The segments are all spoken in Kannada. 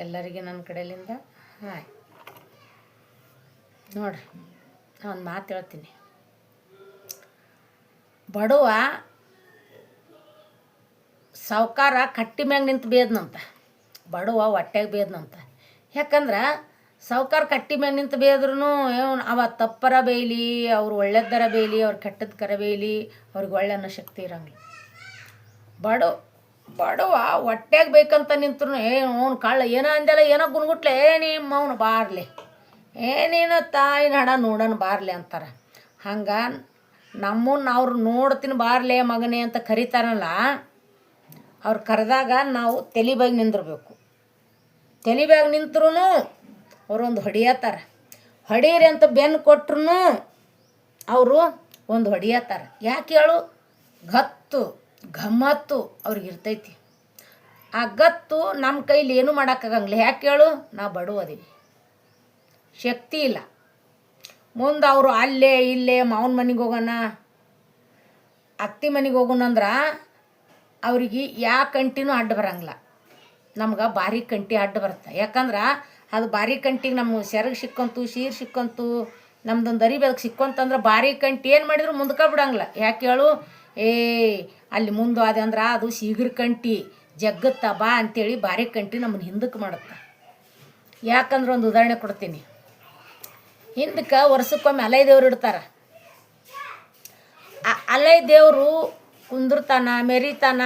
ಎಲ್ಲರಿಗೆ ನನ್ನ ಕಡೆಯಿಂದ ಹಾಯ್. ನೋಡ್ರಿ ಒಂದು ಮಾತು ಹೇಳ್ತೀನಿ. ಬಡವ ಸಾವ್ಕಾರ ಕಟ್ಟಿ ಮ್ಯಾಗ ನಿಂತು ಬೇದ್ನಂತ. ಬಡವ ಹೊಟ್ಟೆಗೆ ಬೇದ್ನಂತ. ಯಾಕಂದ್ರೆ ಸಾವ್ಕಾರ ಕಟ್ಟಿ ಮ್ಯಾಗ ನಿಂತು ಬೇದ್ರೂ ಅವ ತಪ್ಪರ ಬೇಯಲಿ ಅವ್ರು ಒಳ್ಳೆದರ ಬೇಯಲಿ ಅವ್ರು ಕೆಟ್ಟದ ಕರ ಬೇಯಲಿ ಅವ್ರಿಗೆ ಒಳ್ಳೆ ಅನ್ನೋ ಶಕ್ತಿ ಇರೋಂಗಿಲ್ಲ. ಬಡ ಬಡವ ಹೊಟ್ಟೆಗೆ ಬೇಕಂತ ನಿಂತ್ರು ಏನು ಅವ್ನು ಕಳ್ಳ ಏನೋ ಅಂದೆಲ್ಲ ಏನೋ ಗುನ್ಗುಟ್ಲೆ ನಿಮ್ಮ ಅವ್ನು ಬಾರ್ಲಿ ಏನೇನು ತಾಯಿನ ಹಣ ನೋಡೋಣ ಬಾರ್ಲಿ ಅಂತಾರೆ. ಹಂಗೆ ನಮ್ಮನ್ನ ಅವ್ರು ನೋಡ್ತೀನಿ ಬಾರ್ಲೆ ಮಗನೇ ಅಂತ ಕರಿತಾರಲ್ಲ, ಅವ್ರು ಕರೆದಾಗ ನಾವು ತಲೆಬಾಗಿ ನಿಂದಿರ್ಬೇಕು. ತಲೆಬಾಗಿ ನಿಂತ್ರೂ ಅವರೊಂದು ಹೊಡಿಯತ್ತಾರ ಹೊಡೀರಿ ಅಂತ ಬೆನ್ನು ಕೊಟ್ರು ಅವರು ಒಂದು ಹೊಡಿಯತ್ತಾರ ಯಾಕೆ ಹೇಳು? ಗತ್ತು. ಗಮ್ಮತ್ತು ಅವ್ರಿಗೆ ಇರ್ತೈತಿ. ಆ ಗತ್ತು ನಮ್ಮ ಕೈಲಿ ಏನೂ ಮಾಡೋಕ್ಕಾಗಂಗಿಲ್ಲ ಯಾಕೆ ಹೇಳು ನಾ ಬಡವದೀವಿ ಶಕ್ತಿ ಇಲ್ಲ. ಮುಂದೆ ಅವರು ಅಲ್ಲೇ, ಇಲ್ಲೇ ಮಾವನ ಮನೆಗೆ ಹೋಗೋಣ, ಅತ್ತಿ ಮನೆಗೆ ಹೋಗೋಣ ಅಂದ್ರೆ ಅವ್ರಿಗೆ ಯಾ ಕಂಟಿನೂ ಅಡ್ಡ ಬರಂಗಿಲ್ಲ. ನಮ್ಗೆ ಭಾರಿ ಕಂಟಿ ಅಡ್ಡ ಬರುತ್ತೆ. ಯಾಕಂದ್ರೆ ಅದು ಭಾರಿ ಕಂಟಿಗೆ ನಮ್ಮ ಸೆರಗ್ ಸಿಕ್ಕಂತು, ಶೀರ್ ಸಿಕ್ಕಂತು, ನಮ್ದೊಂದು ಅರಿ ಬೆದಕ್ಕೆ ಸಿಕ್ಕಂತಂದ್ರೆ ಭಾರಿ ಕಂಟಿ ಏನು ಮಾಡಿದ್ರು ಮುಂದಕ್ಕೆ ಬಿಡಂಗಿಲ್ಲ. ಯಾಕೆ ಹೇಳು ಏ, ಅಲ್ಲಿ ಮುಂದೆ ಅದೆ ಅಂದ್ರೆ ಅದು ಶೀಘ್ರ ಕಂಟಿ, ಜಗ್ಗತ್ತ ಬಾ ಅಂತೇಳಿ ಬಾರಿ ಕಂಟಿ ನಮ್ಮನ್ನ ಹಿಂದಕ್ಕೆ ಮಾಡುತ್ತೆ. ಯಾಕಂದ್ರೆ ಒಂದು ಉದಾಹರಣೆ ಕೊಡ್ತೀನಿ. ಹಿಂದಕ್ಕೆ ವರ್ಷಕ್ಕೊಮ್ಮೆ ಅಲೈ ದೇವ್ರು ಇಡ್ತಾರೆ. ಆ ಅಲೈ ದೇವರು ಕುಂದಿರ್ತಾನ, ಮೆರಿತಾನ,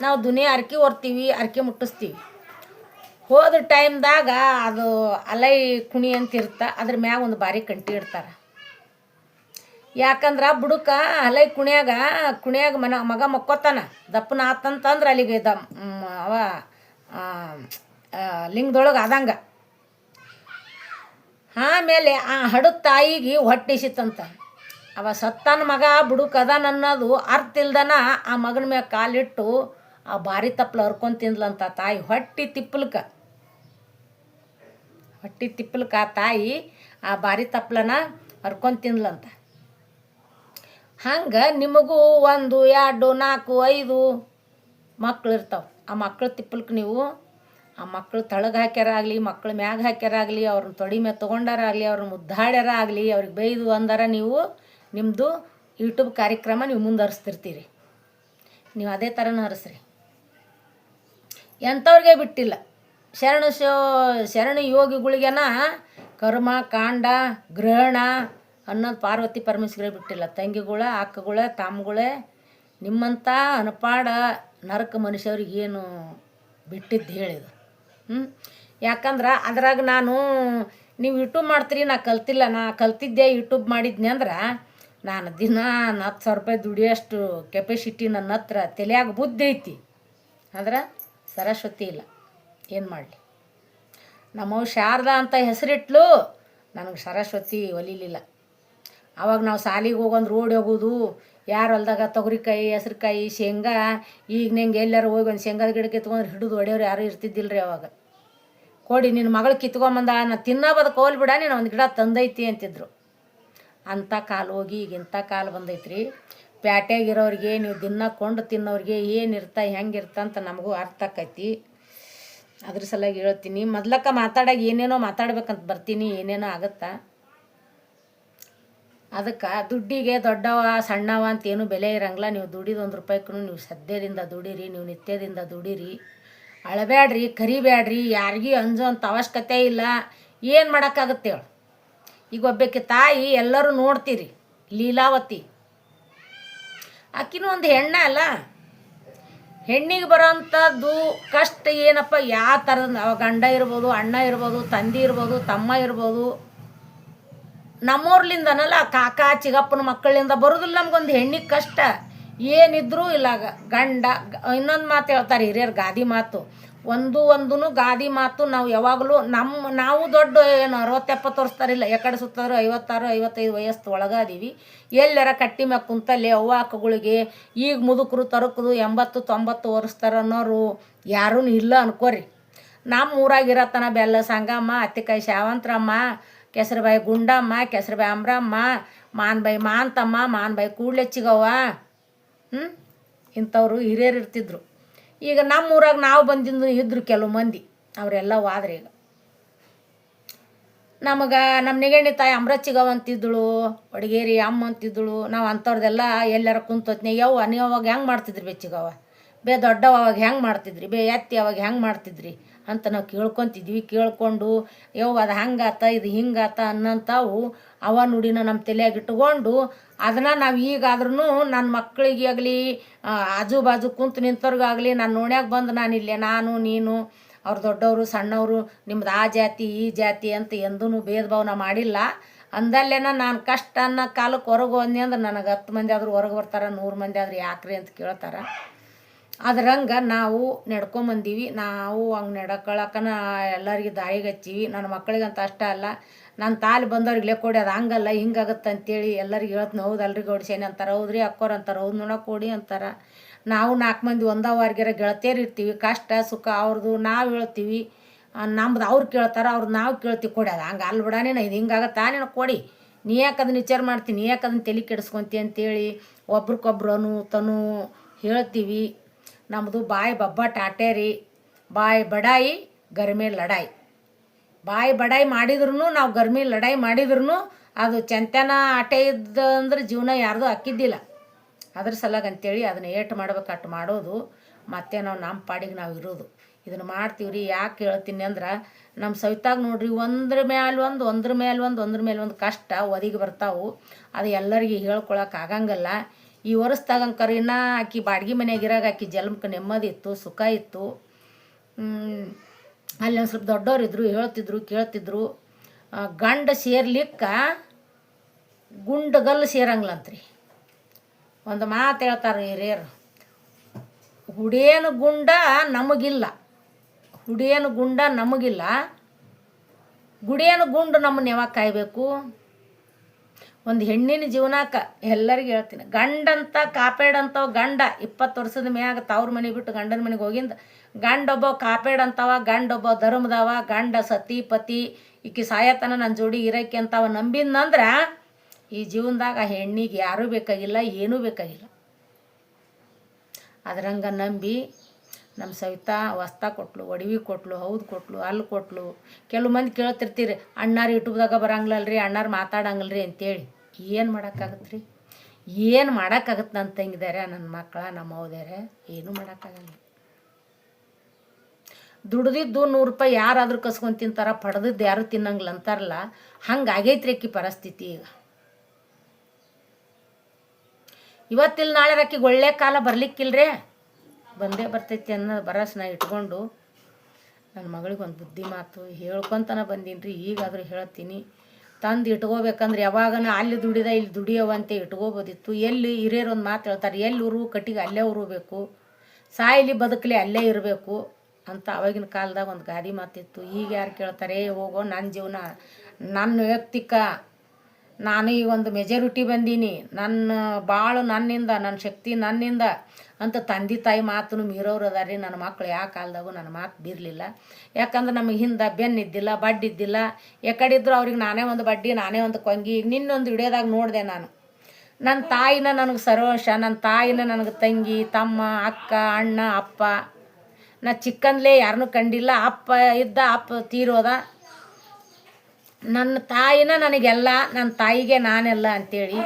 ನಾವು ದುನಿ ಅರ್ಕೆ ಹೊರ್ತೀವಿ, ಅರ್ಕೆ ಮುಟ್ಟಿಸ್ತೀವಿ. ಹೋದ ಟೈಮ್ದಾಗ ಅದು ಅಲೈ ಕುಣಿ ಅಂತ ಇರುತ್ತೆ ಅದ್ರ ಮ್ಯಾಗ ಒಂದು ಬಾರಿ ಕಂಟಿ ಇಡ್ತಾರೆ. ಯಾಕಂದ್ರೆ ಬುಡಕ ಅಲೈ ಕುಣಿಯಾಗ ಕುಣಿಯಾಗ ಮನ, ಮಗ ಮಕ್ಕೋತಾನ. ದಪ್ಪನ ಆತಂತಂದ್ರೆ ಅಲ್ಲಿಗೆ ದ ಅವ ಲಿಂಗದೊಳಗೆ ಆದಂಗೆ. ಆಮೇಲೆ ಆ ಹಡದ ತಾಯಿಗೆ ಹೊಟ್ಟಿಸಿತ್ತಂತ. ಅವ ಸತ್ತನ ಮಗ, ಬುಡುಕ್ ಅದಾನ ಅನ್ನೋದು ಅರ್ಥ ಇಲ್ದನ ಆ ಮಗನ ಮ್ಯಾಗ ಕಾಲಿಟ್ಟು ಆ ಬಾರಿ ತಪ್ಪಲು ಹರ್ಕೊಂಡು ತಿಂದ್ಲಂತ ತಾಯಿ. ಹೊಟ್ಟಿ ತಿಪ್ಪಲ್ಕ. ಹೊಟ್ಟಿ ತಿಪ್ಪಲ್ಕ ಆ ತಾಯಿ ಆ ಬಾರಿ ತಪ್ಪಲನ ಹರ್ಕೊಂಡು ತಿಂದ್ಲಂತ. ಹಂಗೆ ನಿಮಗೂ ಒಂದು, ಎರಡು, ನಾಲ್ಕು, ಐದು ಮಕ್ಳು ಇರ್ತಾವೆ. ಆ ಮಕ್ಳು ತಿಪ್ಪಲ್ಕ ನೀವು, ಆ ಮಕ್ಳು ತಳಗೆ ಹಾಕ್ಯಾರಾಗಲಿ, ಮಕ್ಳು ಮ್ಯಾಗ ಹಾಕ್ಯಾರಾಗಲಿ, ಅವ್ರನ್ನ ತೊಡಿ ಮೇಲೆ ತೊಗೊಂಡಾರಾಗಲಿ, ಅವ್ರನ್ನ ಮುದ್ದಾಡ್ಯಾರ ಆಗಲಿ ಅವ್ರಿಗೆ ಬೈದು ಅಂದಾರ ನೀವು ನಿಮ್ಮದು ಯೂಟ್ಯೂಬ್ ಕಾರ್ಯಕ್ರಮ ನೀವು ಮುಂದುವರಿಸ್ತಿರ್ತೀರಿ ನೀವು ಅದೇ ಥರನೂ ಹರಿಸ್ರಿ ಎಂಥವ್ರಿಗೆ ಬಿಟ್ಟಿಲ್ಲ. ಶರಣ ಶೋ, ಶರಣ ಯೋಗಿಗಳಿಗೆನ ಕರ್ಮ, ಕಾಂಡ, ಗ್ರಹಣ ಅನ್ನೋದು ಪಾರ್ವತಿ ಪರಮೇಶ್ವರ ಬಿಟ್ಟಿಲ್ಲ. ತಂಗಿಗಳ, ಅಕ್ಕಗಳ, ತಮ್ಮಗಳೇ ನಿಮ್ಮಂಥ ಅನಪಾಡ ನರಕ ಮನುಷ್ಯವ್ರಿಗೆ ಏನು ಬಿಟ್ಟಿದ್ದು ಹೇಳಿದು ಹ್ಞೂ ಯಾಕಂದ್ರೆ ಅದ್ರಾಗ ನಾನು ನೀವು ಯೂಟ್ಯೂಬ್ ಮಾಡ್ತೀರಿ, ನಾ ಕಲ್ತಿಲ್ಲ, ನಾ ಕಲ್ತಿದ್ದೆ ಯೂಟ್ಯೂಬ್ ಮಾಡಿದ್ನಿ ಅಂದ್ರೆ ನಾನು ದಿನ ಹತ್ತು ಸಾವಿರ ರೂಪಾಯಿ ದುಡಿಯೋಷ್ಟು ಕೆಪಾಸಿಟಿ ನನ್ನ ಹತ್ರ ತಲೆಯಾಗ ಬುದ್ಧಿ ಐತಿ. ಆದ್ರೆ ಸರಸ್ವತಿ ಇಲ್ಲ. ಏನು ಮಾಡಲಿ? ನಮ್ಮವು ಶಾರದಾ ಅಂತ ಹೆಸರಿಟ್ಲು, ನನಗೆ ಸರಸ್ವತಿ ಒಲಿಲಿಲ್ಲ. ಅವಾಗ ನಾವು ಸಾಲಿಗೆ ಹೋಗೊಂದು ರೋಡ್ ಹೋಗೋದು, ಯಾರು ಹೊಲ್ದಾಗ ತೊಗರಿಕಾಯಿ ಹೆಸ್ರುಕಾಯಿ ಶೇಂಗಾ, ಈಗ ನಂಗೆ ಎಲ್ಲರೂ ಹೋಗಿ ಒಂದು ಶೇಂಗಾದ ಗಿಡ ಕಿತ್ಕೊಂಡ್ರೆ ಹಿಡಿದು ಹೊಡೆಯೋರು ಯಾರೂ ಇರ್ತಿದ್ದಿಲ್ಲ ರೀ ಅವಾಗ. ಕೊಡಿ ನಿನ್ನ ಮಗಳು ಕಿತ್ಕೊಂಬಂದ, ನಾ ತಿನ್ನೋ ಕೋಲ್ ಬಿಡ, ನೀನು ಒಂದು ಗಿಡ ತಂದೈತಿ ಅಂತಿದ್ರು. ಅಂಥ ಕಾಲು ಹೋಗಿ, ಈಗ ಇಂಥ ಕಾಲು ಬಂದೈತ್ರಿ. ಪ್ಯಾಟ್ಯಾಗಿರೋರಿಗೆ ನೀವು ದಿನ ಕೊಂಡು ತಿನ್ನೋರಿಗೆ ಏನಿರ್ತ ಹೆಂಗಿರ್ತ ಅಂತ ನಮಗೂ ಅರ್ಥ ಆಕೈತಿ. ಅದ್ರ ಸಲುವಾಗಿ ಹೇಳ್ತೀನಿ, ಮೊದ್ಲಕ್ಕ ಮಾತಾಡಾಗ ಏನೇನೋ ಮಾತಾಡ್ಬೇಕಂತ ಬರ್ತೀನಿ, ಏನೇನೋ ಆಗತ್ತಾ? ಅದಕ್ಕೆ ದುಡ್ಡಿಗೆ ದೊಡ್ಡವ, ಸಣ್ಣವ ಅಂತ ಏನು ಬೆಲೆ ಇರಂಗಿಲ್ಲ. ನೀವು ದುಡಿದು ಒಂದು ರೂಪಾಯಿಗೂ ನೀವು ಸದ್ಯದಿಂದ ದುಡೀರಿ, ನೀವು ನಿತ್ಯದಿಂದ ದುಡೀರಿ. ಅಳಬ್ಯಾಡ್ರಿ, ಕರಿಬ್ಯಾಡ್ರಿ, ಯಾರಿಗೂ ಅಂತ ಅವಶ್ಯಕತೆ ಇಲ್ಲ. ಏನು ಮಾಡೋಕ್ಕಾಗುತ್ತೆ ಹೇಳು. ಈಗ ಒಬ್ಬಕ್ಕೆ ತಾಯಿ ಎಲ್ಲರೂ ನೋಡ್ತೀರಿ, ಲೀಲಾವತಿ. ಆಕಿನೂ ಒಂದು ಹೆಣ್ಣ ಅಲ್ಲ. ಹೆಣ್ಣಿಗೆ ಬರೋಂಥದ್ದು ಕಷ್ಟ ಏನಪ್ಪ? ಯಾವ ಥರದ ಗಂಡ ಇರ್ಬೋದು, ಅಣ್ಣ ಇರ್ಬೋದು, ತಂದೆ ಇರ್ಬೋದು, ತಮ್ಮ ಇರ್ಬೋದು. ನಮ್ಮೂರ್ಲಿಂದನಲ್ಲ, ಕಾಕ ಚಿಗಪ್ಪನ ಮಕ್ಕಳಿಂದ ಬರೋದಿಲ್ಲ ನಮ್ಗೊಂದು ಹೆಣ್ಣಿಗೆ ಕಷ್ಟ. ಏನಿದ್ರೂ ಇಲ್ಲ ಗಂಡ ಇನ್ನೊಂದು ಮಾತು ಹೇಳ್ತಾರೆ ಹಿರಿಯರು, ಗಾದಿ ಮಾತು. ಒಂದು ಒಂದೂ ಗಾದಿ ಮಾತು ನಾವು ಯಾವಾಗಲೂ ನಮ್ಮ ನಾವು ದೊಡ್ಡ ಏನು ಅರವತ್ತೆಪ್ಪತ್ತು ವರ್ಷದಾರಿಲ್ಲ ಯಾಕಡೆ ಸುತ್ತಾರು ಐವತ್ತಾರು, ಐವತ್ತೈದು ವಯಸ್ಸು ಒಳಗಾದೀವಿ. ಎಲ್ಲರ ಕಟ್ಟಿ ಮ್ಯಾಗ ಕುಂತಲ್ಲಿ ಅವ್ವ ಅಕ್ಕಗಳಿಗೆ ಈಗ ಮುದುಕರು ತರಕದು ಎಂಬತ್ತು, ತೊಂಬತ್ತು ವರ್ಷದಾರ ಅನ್ನೋರು ಯಾರೂ ಇಲ್ಲ ಅನ್ಕೋರಿ. ನಮ್ಮ ಊರಾಗಿರತನ ಬೆಲ್ಲ ಸಂಗಮ್ಮ ಅತ್ತಿಕಾಯಿ ಶಾವಂತ್ರಮ್ಮ ಕೆಸರುಬಾಯಿ ಗುಂಡಮ್ಮ ಕೆಸರುಬಾಯಿ ಅಮ್ರಮ್ಮ ಮಾನ್ಬಾಯಿ ಮಾಂತಮ್ಮ ಮಾನ್ಬಾಯಿ ಕೂಡ್ಲೆಚ್ಚಿಗವ್ವ. ಹ್ಞೂ ಇಂಥವ್ರು ಹಿರಿಯರು ಇರ್ತಿದ್ರು. ಈಗ ನಮ್ಮ ಊರಾಗ ನಾವು ಬಂದಿದ್ದು ಇದ್ರು ಕೆಲವು ಮಂದಿ. ಅವರೆಲ್ಲ ಹೋದ್ರೆ ಈಗ. ನಮಗೆ ನಮ್ಮ ನೆಗಣ್ಣಿ ತಾಯಿ ಅಮ್ರಚ್ಚಿಗವ್ ಅಂತಿದ್ದಳು ಒಡಗೇರಿ ಅಮ್ಮ ಅಂತಿದ್ದಳು ನಾವು ಅಂಥವ್ರದೆಲ್ಲ ಎಲ್ಲಾರ ಕುಂತೋತ್ನೆ, ಯವ್ವ ನೀವು ಅವಾಗ ಹೆಂಗೆ ಮಾಡ್ತಿದ್ರಿ ಬೆಚ್ಚಿಗವ ಬೇ ದೊಡ್ಡವ ಅವಾಗ ಹೆಂಗೆ ಮಾಡ್ತಿದ್ರಿ? ಬೇ ಎತ್ತಿ ಅವಾಗ ಹೆಂಗೆ ಮಾಡ್ತಿದ್ರಿ? ಅಂತ ನಾವು ಕೇಳ್ಕೊತಿದ್ವಿ. ಕೇಳ್ಕೊಂಡು ಯೋ ಅದು ಹಂಗಾತ, ಇದು ಹಿಂಗಾತ ಅನ್ನಂಥವು ಅವ ನುಡಿನ ನಮ್ಮ ತಲೆಯಾಗ ಇಟ್ಕೊಂಡು ಅದನ್ನ ನಾವು ಈಗಾದ್ರೂ ನನ್ನ ಮಕ್ಕಳಿಗೆ ಆಗಲಿ ಆಜು ಬಾಜು ಕುಂತು ನಿಂತವ್ರಿಗಾಗಲಿ, ನಾನು ನೋಡ್ಯಾಗ ಬಂದು ನಾನು ಇಲ್ಲೇ, ನಾನು, ನೀನು, ಅವ್ರು ದೊಡ್ಡವರು, ಸಣ್ಣವರು, ನಿಮ್ದು ಆ ಜಾತಿ, ಈ ಜಾತಿ ಅಂತ ಎಂದೂ ಭೇದ ಭಾವನ ಮಾಡಿಲ್ಲ. ಅಂದಲ್ಲೇನ ನಾನು ಕಷ್ಟ ಅನ್ನೋ ಕಾಲಕ್ಕೆ ಹೊರಗೆ ಹೋದ್ನಿ ಅಂದ್ರೆ ನನಗೆ ಹತ್ತು ಮಂದಿ ಆದರೂ ಹೊರಗೆ ಬರ್ತಾರೆ, ನೂರು ಮಂದಿ ಆದ್ರೆ ಯಾಕ್ರಿ ಅಂತ ಕೇಳ್ತಾರೆ. ಅದ್ರಂಗೆ ನಾವು ನಡ್ಕೊಂಬಂದೀವಿ ನಾವು ಹಂಗೆ ನಡ್ಕೊಳಕನ ಎಲ್ಲರಿಗೆ ದಾರಿಗೆ ಹಚ್ಚೀವಿ. ನನ್ನ ಮಕ್ಕಳಿಗಂತ ಅಷ್ಟೇ ಅಲ್ಲ. ನನ್ನ ತಾಲಿ ಬಂದವ್ರಿಗೆ ಕೊಡಿ, ಅದು ಹಂಗಲ್ಲ ಹಿಂಗಾಗತ್ತೆ ಅಂತೇಳಿ ಎಲ್ಲರಿಗೆ ಹೇಳ್ತೀನಿ ಹೌದು ಅಲ್ರಿ ಗೌಡ್ಸೇನೆ ಅಂತಾರೆ, ಹೌದ್ರಿ ಅಕ್ಕೋರ್ ಅಂತಾರೆ, ಹೌದು ನೋಡೋ ಕೊಡಿ ಅಂತಾರೆ. ನಾವು ನಾಲ್ಕು ಮಂದಿ ಒಂದವಾರ್ಗಿರ ಗೆಳತಿಯರು ಇರ್ತೀವಿ. ಕಷ್ಟ, ಸುಖ ಅವ್ರದ್ದು ನಾವು ಹೇಳ್ತೀವಿ. ನಮ್ದು ಅವ್ರು ಕೇಳ್ತಾರೆ ಅವ್ರದ್ದು ನಾವು ಕೇಳ್ತೀವಿ. ಕೊಡಿ, ಅದು ಹಂಗೆ ಅಲ್ಲಿ ಬಿಡ ನೀನು, ಇದು ಹಿಂಗಾಗತ್ತಾ ನೀನು, ಕೊಡಿ. ನೀ ಯಾಕೆ ಅದನ್ನ ವಿಚಾರ ಮಾಡ್ತೀನಿ ನೀ ಯಾಕೆ ಅದನ್ನ ತಲೆ ಕೆಡಿಸ್ಕೊಂತಿ ಅಂತೇಳಿ ಒಬ್ರಿಗೊಬ್ರು ಅನು ತನು ಹೇಳ್ತೀವಿ. ನಮ್ಮದು ಬಾಯಿ ಬಬ್ಬಟ್ ಟಾಟೇರಿ ಬಾಯಿ ಬಡಾಯಿ, ಗರ್ಮಿ ಲಡಾಯಿ. ಬಾಯಿ ಬಡಾಯಿ ಮಾಡಿದ್ರು ನಾವು ಗರ್ಮಿ ಲಡಾಯಿ ಮಾಡಿದ್ರು ಅದು ಚಂತನ ಆಟೆ ಇದ್ದ ಅಂದ್ರೆ ಜೀವನ ಯಾರ್ದು ಹಾಕಿದ್ದಿಲ್ಲ. ಅದ್ರ ಸಲಾಗ ಅಂತೇಳಿ ಅದನ್ನ ಏಟ್ ಮಾಡ್ಬೇಕು ಅಟ್ಟು ಮಾಡೋದು. ಮತ್ತೆ ನಾವು ನಮ್ಮ ಪಾಡಿಗೆ ನಾವು ಇರೋದು. ಇದನ್ನು ಮಾಡ್ತೀವಿ ರೀ ಯಾಕೆ ಹೇಳ್ತೀನಿ ಅಂದ್ರೆ ನಮ್ಮ ಸವಿತಾಗ ನೋಡ್ರಿ ಒಂದ್ರ ಮೇಲೆ ಒಂದು, ಒಂದ್ರ ಮೇಲೆ ಒಂದು, ಒಂದ್ರ ಮೇಲೆ ಒಂದು ಕಷ್ಟ ಒದಗಿ ಬರ್ತಾವು. ಅದು ಎಲ್ಲರಿಗೆ ಹೇಳ್ಕೊಳಕ್ಕೆ ಆಗಂಗಿಲ್ಲ. ಈ ವರ್ಷದಾಗಂಕರ ಇನ್ನೂ ಆಕಿ ಬಾಡ್ಗೆ ಮನೆಯಾಗಿರಾಗ ಆಕಿ ಜನ್ಮಕ್ಕೆ ನೆಮ್ಮದಿ ಇತ್ತು, ಸುಖ ಇತ್ತು. ಅಲ್ಲಿ ಒಂದು ಸ್ವಲ್ಪ ದೊಡ್ಡವ್ರು ಇದ್ರು, ಹೇಳ್ತಿದ್ರು, ಕೇಳ್ತಿದ್ರು. ಗಂಡ ಸೇರ್ಲಿಕ್ಕ ಗುಂಡಗಲ್ಲು ಸೇರಂಗಿಲ್ಲಂತ್ರಿ ಒಂದು ಮಾತು ಹೇಳ್ತಾರೆ ಹಿರಿಯರು, ಹುಡೇನು ಗುಂಡ ನಮಗಿಲ್ಲ ಹುಡಿಯೇನು ಗುಂಡ ನಮಗಿಲ್ಲ ಗುಡಿಯನ ಗುಂಡು ನಮ್ಮನ್ನ ಯಾವಾಗ ಕಾಯಬೇಕು? ಒಂದು ಹೆಣ್ಣಿನ ಜೀವನಕ್ಕೆ ಎಲ್ಲರಿಗೂ ಹೇಳ್ತೀನಿ. ಗಂಡಂತ ಕಾಪೇಡಂತವ ಗಂಡ ಇಪ್ಪತ್ತು ವರ್ಷದ ಮ್ಯಾಗ ತವ್ರ ಮನೆ ಬಿಟ್ಟು ಗಂಡನ ಮನೆಗೆ ಹೋಗಿಂದ ಗಂಡೊಬ್ಬ ಕಾಪೇಡಂತವ, ಗಂಡೊಬ್ಬ ಧರ್ಮದವ, ಗಂಡ ಸತಿ ಪತಿ, ಈಕಿ ಸಾಯತನ ನನ್ನ ಜೋಡಿ ಇರಕ್ಕೆ ಅಂತವ ನಂಬಿದ್ನಂದ್ರೆ ಈ ಜೀವನದಾಗ ಆ ಹೆಣ್ಣಿಗೆ ಯಾರೂ ಬೇಕಾಗಿಲ್ಲ, ಏನೂ ಬೇಕಾಗಿಲ್ಲ. ಅದರಂಗ ನಂಬಿ ನಮ್ಮ ಸವಿತಾ ವಸ್ತ ಕೊಟ್ಲು, ಒಡವಿ ಕೊಟ್ಲು, ಹೌದು ಕೊಟ್ಲು ಅಲ್ಲಿ ಕೊಟ್ಲು. ಕೆಲವು ಮಂದಿ ಕೇಳ್ತಿರ್ತೀರಿ, ಅಣ್ಣಾರು ಯೂಟ್ಯೂಬ್ದಾಗ ಬರಂಗಿಲ್ಲಲ್ರಿ ಅಣ್ಣಾರು ಮಾತಾಡಂಗಿಲ್ರಿ ಅಂತೇಳಿ. ಏನು ಮಾಡೋಕ್ಕಾಗತ್ತೆ ರೀ ಏನು ಮಾಡೋಕ್ಕಾಗತ್ತೆ ನನ್ನ ತಂಗಿದಾರೆ ನನ್ನ ಮಕ್ಕಳ ನಮ್ಮ ಹೌದಾರೆ ಏನೂ ಮಾಡೋಕ್ಕಾಗಲ್ಲ. ದುಡ್ದಿದ್ದು ನೂರು ರೂಪಾಯಿ ಯಾರಾದರೂ ಕಸ್ಕೊಂಡು ತಿಂತಾರ, ಪಡೆದಿದ್ದು ಯಾರು ತಿನ್ನಂಗಿಲ್ಲ ಅಂತಾರಲ್ಲ, ಹಂಗೆ ಆಗೈತ್ರಿ ಅಕ್ಕಿ ಪರಿಸ್ಥಿತಿ ಈಗ. ಇವತ್ತಿಲ್ಲ ನಾಳೆ ಆಕಿಗೆ ಒಳ್ಳೆ ಕಾಲ ಬರ್ಲಿಕ್ಕಿಲ್ರೇ? ಬಂದೇ ಬರ್ತೈತಿ ಅನ್ನೋ ಬರಸ್ ನಾ ಇಟ್ಕೊಂಡು ನನ್ನ ಮಗಳಿಗೆ ಒಂದು ಬುದ್ಧಿ ಮಾತು ಹೇಳ್ಕೊತನ ಬಂದೀನಿ ರೀ ಈಗಾದರೂ ಹೇಳ್ತೀನಿ. ತಂದು ಇಟ್ಕೋಬೇಕಂದ್ರೆ ಯಾವಾಗನ ಅಲ್ಲಿ ದುಡಿದ ಇಲ್ಲಿ ದುಡಿಯವಂತೆ ಇಟ್ಕೋಬೋದಿತ್ತು. ಎಲ್ಲಿ ಹಿರಿಯರು ಒಂದು ಮಾತು ಹೇಳ್ತಾರೆ ಎಲ್ಲಿ ಉರು ಕಟ್ಟಿಗೆ ಅಲ್ಲೇ ಉರುಬೇಕು ಸಾಯ್ಲಿ ಬದುಕಲಿ ಅಲ್ಲೇ ಇರಬೇಕು ಅಂತ ಅವಾಗಿನ ಕಾಲದಾಗ ಒಂದು ಗಾದಿ ಮಾತಿತ್ತು. ಈಗ ಯಾರು ಕೇಳ್ತಾರೆ "ಏ, ಹೋಗೋ ನನ್ನ ಜೀವನ ನನ್ನ ವೈಯಕ್ತಿಕ ನಾನು ಈಗ ಒಂದು ಮೆಜಾರಿಟಿ ಬಂದೀನಿ. ನನ್ನ ಬಾಳು ನನ್ನಿಂದ ನನ್ನ ಶಕ್ತಿ ನನ್ನಿಂದ ಅಂತ ತಂದೆ ತಾಯಿ ಮಾತನ್ನು ಮೀರೋರು ಅದಾರಿ ನನ್ನ ಮಕ್ಕಳು ಯಾವ ಕಾಲದಾಗೂ ನನ್ನ ಮಾತು ಬೀರಲಿಲ್ಲ. ಯಾಕಂದ್ರೆ ನಮಗೆ ಹಿಂದೆ ಬೆನ್ನಿದ್ದಿಲ್ಲ ಬಡ್ಡಿದ್ದಿಲ್ಲ ಯಾಕಡಿದ್ರು ಅವ್ರಿಗೆ ನಾನೇ ಒಂದು ಬಡ್ಡಿ, ನಾನೇ ಒಂದು ಕೊಂಗಿ. ಈಗ ನಿನ್ನೊಂದು ಹಿಡಿಯೋದಾಗ ನೋಡಿದೆ ನಾನು. ನನ್ನ ತಾಯಿನ ನನಗೆ ಸರ್ವಶ ನನ್ನ ತಾಯಿನ ನನಗೆ ತಂಗಿ, ತಮ್ಮ, ಅಕ್ಕ, ಅಣ್ಣ, ಅಪ್ಪ. ನಾ ಚಿಕ್ಕಂದ್ಲೇ ಯಾರನ್ನೂ ಕಂಡಿಲ್ಲ. ಅಪ್ಪ ಇದ್ದ ಅಪ್ಪ ತೀರೋದ. ನನ್ನ ತಾಯಿನ ನನಗೆಲ್ಲ, ನನ್ನ ತಾಯಿಗೆ ನಾನೆಲ್ಲ ಅಂತೇಳಿ,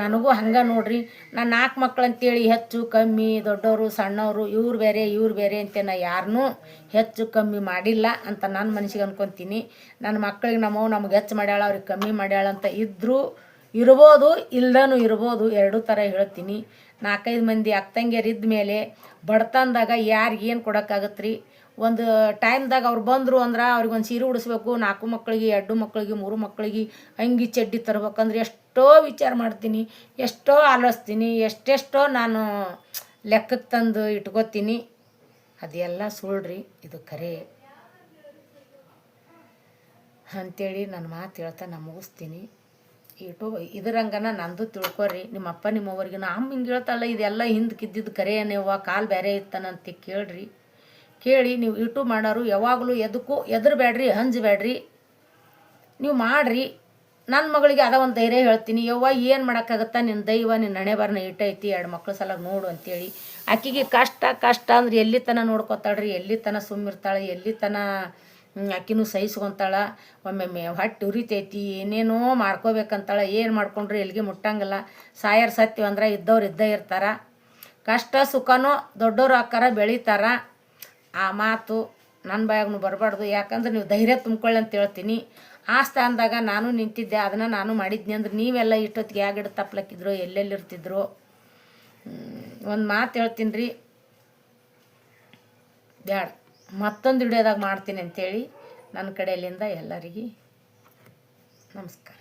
ನನಗೂ ಹಂಗೆ ನೋಡ್ರಿ ನಾನು ನಾಲ್ಕು ಮಕ್ಳು ಅಂತೇಳಿ ಹೆಚ್ಚು ಕಮ್ಮಿ ದೊಡ್ಡವರು ಸಣ್ಣವರು ಇವ್ರು ಬೇರೆ ಇವ್ರು ಬೇರೆ ಅಂತ ನಾ ಯಾರನ್ನೂ ಹೆಚ್ಚು ಕಮ್ಮಿ ಮಾಡಿಲ್ಲ ಅಂತ ನನ್ನ ಮನಸ್ಸಿಗೆ ಅಂದ್ಕೊತೀನಿ ನನ್ನ ಮಕ್ಳಿಗೆ ನಮ್ಮವು ನಮ್ಗೆ ಹೆಚ್ಚು ಮಾಡ್ಯಾಳ, ಅವ್ರಿಗೆ ಕಮ್ಮಿ ಮಾಡ್ಯಾಳ ಅಂತ ಇದ್ದರೂ ಇರ್ಬೋದು, ಇಲ್ದನೂ ಇರ್ಬೋದು, ಎರಡೂ ಥರ ಹೇಳ್ತೀನಿ. ನಾಲ್ಕೈದು ಮಂದಿ ಅಕ್ಕಂಗಿಯರು ಇದ್ದ ಮೇಲೆ ಬಡತನದಾಗ ಯಾರಿಗೇನು ಕೊಡೋಕ್ಕಾಗತ್ತೆ ರೀ ಒಂದು ಟೈಮ್ದಾಗ ಅವ್ರು ಬಂದರು ಅಂದ್ರೆ ಅವ್ರಿಗೆ ಒಂದು ಸೀರೆ ಉಡಿಸ್ಬೇಕು, ನಾಲ್ಕು ಮಕ್ಕಳಿಗೆ ಎರಡು ಮಕ್ಕಳಿಗೆ ಮೂರು ಮಕ್ಕಳಿಗೆ ಅಂಗಿ ಚಡ್ಡಿ ತರ್ಬೇಕಂದ್ರೆ ಎಷ್ಟೋ ವಿಚಾರ ಮಾಡ್ತೀನಿ, ಎಷ್ಟೋ ಆಲೋಚಿಸ್ತೀನಿ ಎಷ್ಟೆಷ್ಟೋ ನಾನು ಲೆಕ್ಕಕ್ಕೆ ತಂದು ಇಟ್ಕೋತೀನಿ. ಅದೆಲ್ಲ ಸುಳ್ಳ್ರಿ ಇದು ಕರೆ. ಅಂಥೇಳಿ ನನ್ನ ಮಾತು ಹೇಳ್ತಾ ನಾನು ಮುಗಿಸ್ತೀನಿ. ಇಟ್ಟು ಇದರಂಗನ ನಂದು ತಿಳ್ಕೊರಿ. ನಿಮ್ಮಪ್ಪ ಅಪ್ಪ ನಾನು ಅವ್ರಿಗೆ ನಮ್ಮ ಹಿಂಗೆ ಹೇಳ್ತಲ್ಲ ಇದೆಲ್ಲ ಹಿಂದಕ್ಕಿದ್ದಿದ್ದು ಕರೆ ಏನೇವ ಕಾಲು ಬೇರೆ ಇತ್ತನಂತ ಕೇಳ್ರಿ. ಕೇಳಿ ನೀವು ಯೂಟ್ಯೂಬ್ ಮಾಡೋರು ಯಾವಾಗಲೂ ಎದಕ್ಕೂ ಎದುರುಬೇಡ್ರಿ, ಹಂಜಬೇಡ್ರಿ. ನೀವು ಮಾಡ್ರಿ. ನನ್ನ ಮಗಳಿಗೆ ಅದ ಒಂದು ಧೈರ್ಯ ಹೇಳ್ತೀನಿ. ಯವ್ವ, ಏನು ಮಾಡೋಕ್ಕಾಗತ್ತಾ? ನಿನ್ನ ದೈವ ನಿನ್ನ ಹಣೆ ಬರನ ಇಟ್ಟೈತಿ. ಎರಡು ಮಕ್ಕಳು ಸಲ ನೋಡು ಅಂತೇಳಿ. ಆಕಿಗೆ ಕಷ್ಟ ಕಷ್ಟ ಅಂದ್ರೆ ಎಲ್ಲಿ ತನ ನೋಡ್ಕೊತಾಳ್ರಿ? ಎಲ್ಲಿ ತನ ಸುಮ್ಮಿರ್ತಾಳೆ? ಎಲ್ಲಿ ತನ ಆಕಿನೂ ಸಹಿಸ್ಕೊತಾಳೆ? ಒಮ್ಮೊಮ್ಮೆ ಹೊಟ್ಟೆ ಉರಿತೈತಿ. ಏನೇನೋ ಮಾಡ್ಕೋಬೇಕಂತಾಳೆ. ಏನು ಮಾಡ್ಕೊಂಡ್ರೆ ಎಲ್ಲಿಗೆ ಮುಟ್ಟಂಗಿಲ್ಲ. ಸಾಯರ್ ಸತ್ಯವಂದ್ರೆ ಇದ್ದವ್ರು ಇದ್ದೇ ಇರ್ತಾರ. ಕಷ್ಟ, ಸುಖನೂ ದೊಡ್ಡೋರು ಆಕಾರ ಬೆಳಿತಾರ. ಆ ಮಾತು ನನ್ನ ಬಾಯಾಗೂ ಬರಬಾರ್ದು. ಯಾಕಂದ್ರೆ ನೀವು ಧೈರ್ಯ ತುಂಬ್ಕೊಳ್ಳಿ ಅಂತ ಹೇಳ್ತೀನಿ. ಆ ಸ್ಥಾನದಾಗ ನಾನು ನಿಂತಿದ್ದೆ. ಅದನ್ನು ನಾನು ಮಾಡಿದ್ನಿ ಅಂದ್ರೆ ನೀವೆಲ್ಲ ಇಷ್ಟೊತ್ತಿಗೆ ಯಾಗಿಡ ತಪ್ಲಕ್ಕಿದ್ರು ಎಲ್ಲೆಲ್ಲಿರ್ತಿದ್ರು ಒಂದು ಮಾತು ಹೇಳ್ತೀನಿ ರೀ. ಬ್ಯಾಡ. ಮತ್ತೊಂದು ವಿಡಿಯೋದಾಗ ಮಾಡ್ತೀನಿ ಅಂತೇಳಿ ನನ್ನ ಕಡೆಯಲ್ಲಿಂದ ಎಲ್ಲರಿಗೆ ನಮಸ್ಕಾರ.